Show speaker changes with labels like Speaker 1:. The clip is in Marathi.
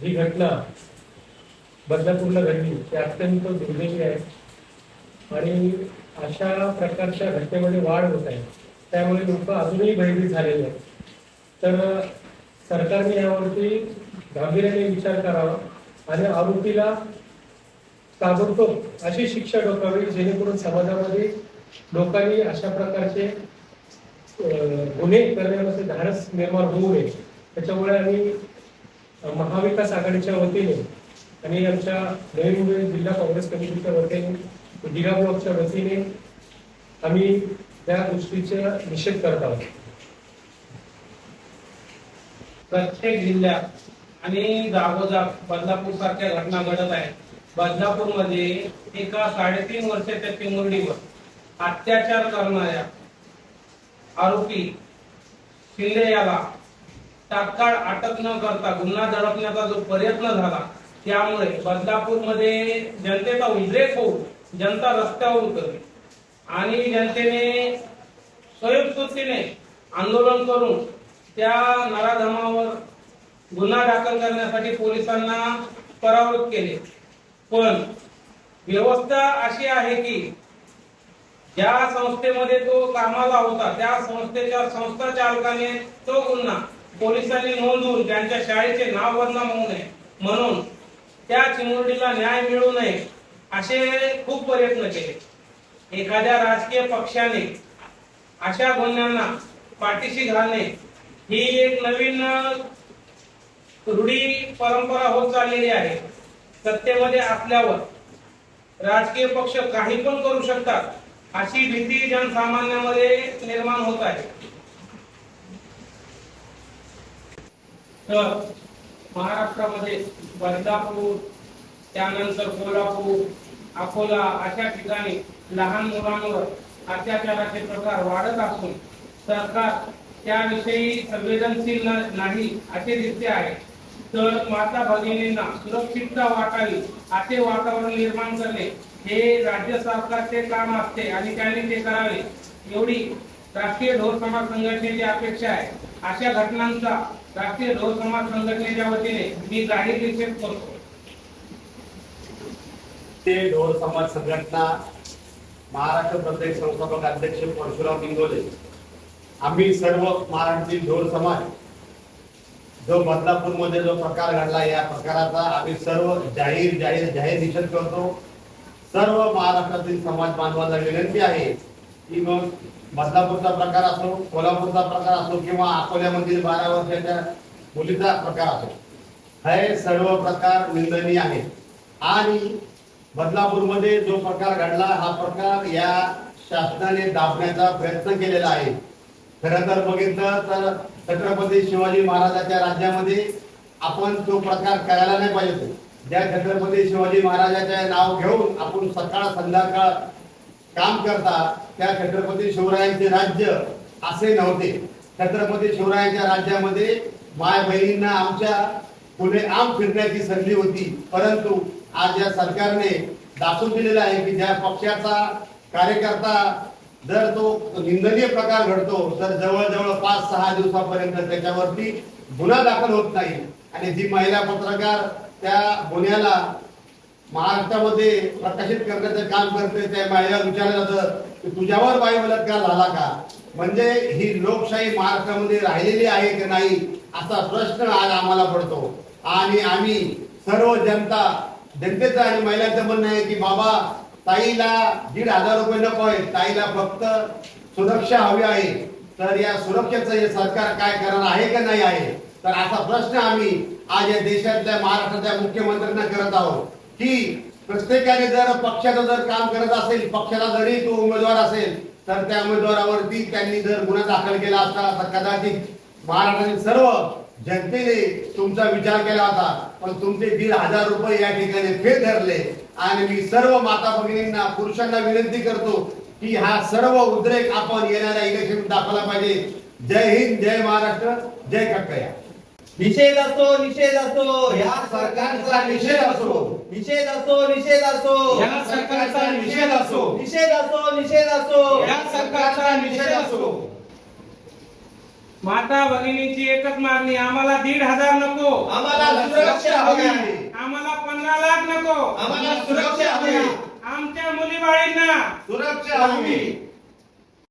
Speaker 1: ही घटना बदलापूरला घडली ते अत्यंत दुर्दैवी आहे. आणि अशा प्रकारच्या घटनेमध्ये वाढ होत आहे. त्यामुळे लोक अजूनही भयभीत झालेले आहेत. तर सरकारने यावरती गांभीर्याने विचार करावा आणि आरोपीला ताबडतोब अशी शिक्षा डोकावी जेणेकरून समाजामध्ये लोकांनी अशा प्रकारचे गुन्हे करण्यामध्ये धाडस निर्माण होऊ नये. त्याच्यामुळे आम्ही महाविकास आघाडीच्या वतीने आणि आमच्या नवी मुंबई जिल्हा काँग्रेस कमिटीच्या वतीने दिघा ब्लॉकच्या वतीने आम्ही त्या गोष्टीचा निषेध करत आहोत.
Speaker 2: प्रत्येक जिल्ह्यात आणि जागोजाग बदलापूर सारख्या घटना घडत आहेत. बदलापूरमध्ये एका साडेतीन वर्षाच्या चिमुरडीवर अत्याचार करणाऱ्या आरोपी शिंदे याला तात्काळ अटक न करता गुन्हा दडपण्याचा जो प्रयत्न झाला त्यामुळे बदलापूरमध्ये जनतेचा उद्रेक होऊन जनता रस्त्यावर उतरली आणि जनतेने स्वयंस्फूर्तीने आंदोलन करून त्या नराधमावर गुन्हा दाखल करण्यासाठी पोलिसांना परावृत केले. पण व्यवस्था अशी आहे की ज्या संस्थेमध्ये तो कामाला होता त्या संस्थेच्या संस्था चालकाने तो गुन्हा पोलिसांनी नोंदवून त्यांच्या शाळेचे नाव बदनाम होऊ नये. म्हणून त्या चिमुरडीला न्याय मिळू नये असे खूप प्रयत्न केले. एखाद्या राजकीय पक्षाने अशा गुन्ह्यांना पाठीशी घालणे ही एक नवीन रूढी परंपरा होत चाललेली आहे. सत्तेमध्ये असल्यावर राजकीय पक्ष काही पण करू शकतात अशी भीती जनसामान्यामध्ये निर्माण होत आहे. तर महाराष्ट्रामध्ये बदलापूर त्यानंतर कोल्हापूर अकोला अशा ठिकाणी लहान मुलांवर अत्याचाराचे प्रकार वाढत असून सरकार त्याविषयी संवेदनशील नाही असे दिसते आहे. तर माता भगिनींना सुरक्षितता वाटावी असे वातावरण निर्माण करणे हे राज्य सरकारचे काम असते आणि त्यांनी ते करावे. एवढी राष्ट्रीय ढोर समाज संघटनेची अपेक्षा आहे. अशा घटनांचा राष्ट्रीय लोक समाज संघटनेच्या वतीने मी जाहीर निषेध करतो.
Speaker 3: ते ढोर समाज संघटना महाराष्ट्र प्रदेश संस्थापक अध्यक्ष परशुराम निंगोले आम्ही सर्व महाराष्ट्रीय ढोर समाज जो बदलापूरमध्ये जो प्रकार घडला या प्रकाराचा आम्ही सर्व जाहीर जाहीर जाहीर निषेध करतो. सर्व महाराष्ट्रातील समाज बांधवांना विनंती आहे की मग बदलापूरचा प्रकार असो कोल्हापूरचा प्रकार असो किंवा अकोल्यामधील बारा वर्षाच्या मुलीचा प्रकार असो हे सर्व प्रकार निंदनीय आहे आणि बदलापूरमध्ये जो प्रकार घडला हा प्रकार या शासनाने दाबण्याचा प्रयत्न केलेला आहे. खरं तर बघितलं तर छत्रपती शिवाजी महाराजाच्या राज्यामध्ये आपण तो प्रकार करायला नाही पाहिजे ज्या छत्रपती शिवाजी महाराजाचे नाव घेऊन आपण सकाळ संध्याकाळ काम करता त्या छत्रपती शिवरायांचे राज्य असे नव्हते. छत्रपती शिवरायांच्या राज्यामध्ये माय बहिणींना आमच्या पुणे आम फिरण्याची संधी होती. परंतु आज या सरकारने दाखवून दिलेलं आहे की ज्या पक्षाचा कार्यकर्ता जर तो निंदनीय प्रकार घडतो तर जवळजवळ पाच सहा दिवसापर्यंत त्याच्यावरती गुन्हा दाखल होत नाही. आणि जी महिला पत्रकार त्या गुन्ह्याला महाराष्ट्रामध्ये प्रकाशित करण्याचं काम करते त्या महिला विचारलं जातं की तुझ्यावर बाई बलात्कार झाला का? म्हणजे ही लोकशाही महाराष्ट्रामध्ये राहिलेली आहे की नाही असा प्रश्न आज आम्हाला पडतो. आणि आम्ही सर्व जनता जनतेचं आणि महिलांचं म्हणणं आहे की बाबा ताईला दीड हजार रुपये नको आहे ताईला फक्त सुरक्षा हवी आहे. तर या सुरक्षेचं हे सरकार काय करणार आहे का नाही आहे? तर असा प्रश्न आम्ही आज या देशातल्या महाराष्ट्राच्या मुख्यमंत्र्यांना करत आहोत. की प्रत्येकाने जर पक्षाचं जर काम करत असेल पक्षाला जरी तो उमेदवार असेल तर त्या उमेदवारावरती त्यांनी जर गुन्हा दाखल केला असता तर कदाचित महाराष्ट्रातील सर्व जनतेने तुमचा विचार केला होता पण तुमचे दीड हजार रुपये या ठिकाणी फेल धरले. आणि मी सर्व माता भगिनींना पुरुषांना विनंती करतो की हा सर्व उद्रेक आपण येणाऱ्या इलेक्शन दाखवला पाहिजे. जय हिंद जय महाराष्ट्र जय कक्कया
Speaker 4: निषेध असो निषेध असो
Speaker 3: या सरकारचा निषेध असो.
Speaker 4: निषेध असो निषेध असो.
Speaker 2: या सरकारचा निषेध असो.
Speaker 4: निषेध असो निषेध असो.
Speaker 2: या सरकारचा निषेध असो. माता भगिनीची एकच मागणी आम्हाला दीड हजार नको.
Speaker 4: आम्हाला सुरक्षा हवी
Speaker 2: आम्हाला पंधरा लाख नको.
Speaker 4: आम्हाला सुरक्षा हवी
Speaker 2: आमच्या मुली बाळींना
Speaker 3: सुरक्षा हवी.